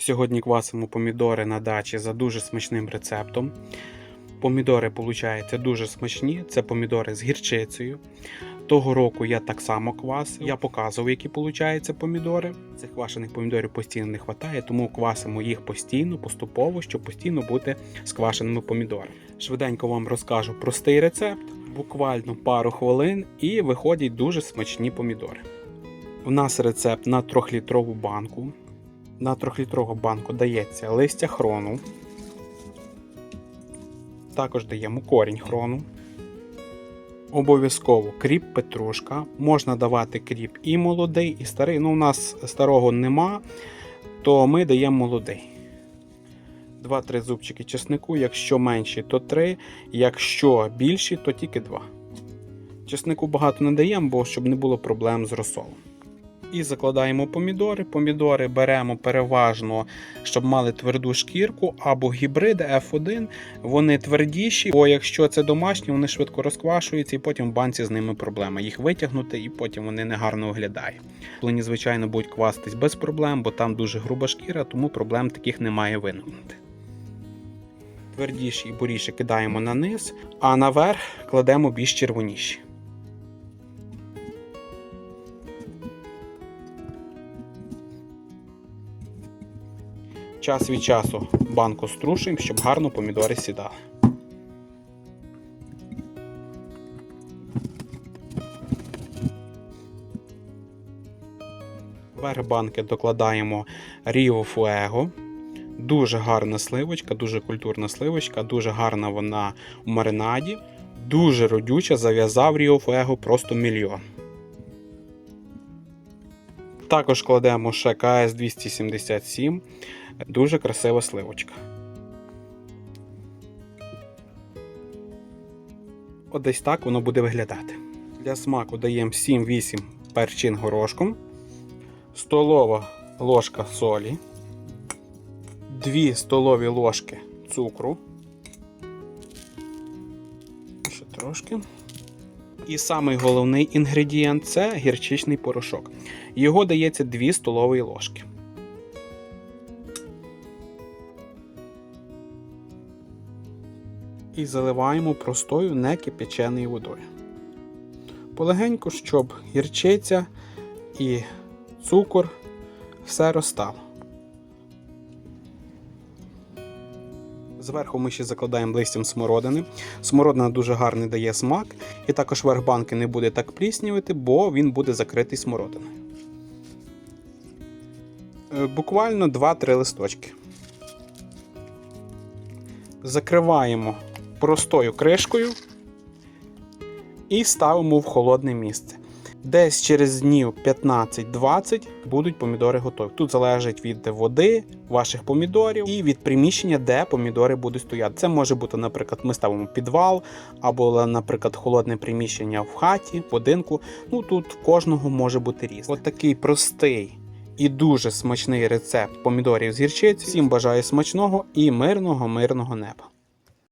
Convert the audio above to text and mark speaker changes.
Speaker 1: Сьогодні квасимо помідори на дачі за дуже смачним рецептом. Помідори, виходить, дуже смачні. Це помідори з гірчицею. Того року я так само квасив. Я показував, які виходять помідори. Цих квашених помідорів постійно не вистачає, тому квасимо їх постійно, поступово, щоб постійно бути з квашеними помідорами. Швиденько вам розкажу простий рецепт, буквально пару хвилин, і виходять дуже смачні помідори. У нас рецепт на 3-літрову банку. На 3-літрову банку дається листя хрону. Також даємо корінь хрону. Обов'язково кріп петрушка. Можна давати кріп і молодий, і старий. Ну, у нас старого нема, то ми даємо молодий. 2-3 зубчики чеснику. Якщо менші, то 3. Якщо більші, то тільки 2. Чеснику багато не даємо, бо щоб не було проблем з розсолом. І закладаємо помідори. Помідори беремо переважно, щоб мали тверду шкірку, або гібриди F1. Вони твердіші, бо якщо це домашні, вони швидко розквашуються, і потім в банці з ними проблема. Їх витягнути, і потім вони негарно виглядають. Плині, звичайно, будуть квастись без проблем, бо там дуже груба шкіра, тому проблем таких немає виникнути. Твердіші і буріші кидаємо на низ, а наверх кладемо більш червоніші. Час від часу банку струшуємо, щоб гарно помідори сідали. Вверх банки докладаємо Rio Fuego. Дуже гарна сливочка, дуже культурна сливочка, дуже гарна вона у маринаді. Дуже родюча, зав'язав Rio Fuego просто мільйон. Також кладемо ще КС 277. Дуже красива сливочка. От так воно буде виглядати. Для смаку даємо 7-8 перчин горошком, столова ложка солі, 2 столові ложки цукру. Ще трошки. І самий головний інгредієнт це гірчичний порошок. Його дається 2 столові ложки. І заливаємо простою некипяченою водою. Полегенько, щоб гірчиця і цукор все розстало. Зверху ми ще закладаємо листям смородини. Смородина дуже гарний дає смак, і також верх банки не буде так пліснювати, бо він буде закритий смородиною. Е, Буквально 2-3 листочки. Закриваємо простою кришкою і ставимо в холодне місце. Десь через днів 15-20 будуть помідори готові. Тут залежить від води, ваших помідорів і від приміщення, де помідори будуть стояти. Це може бути, наприклад, ми ставимо підвал, або, наприклад, холодне приміщення в хаті, в будинку. Ну тут кожного може бути різне. От такий простий і дуже смачний рецепт помідорів з гірчиці. Всім бажаю смачного і мирного, мирного неба.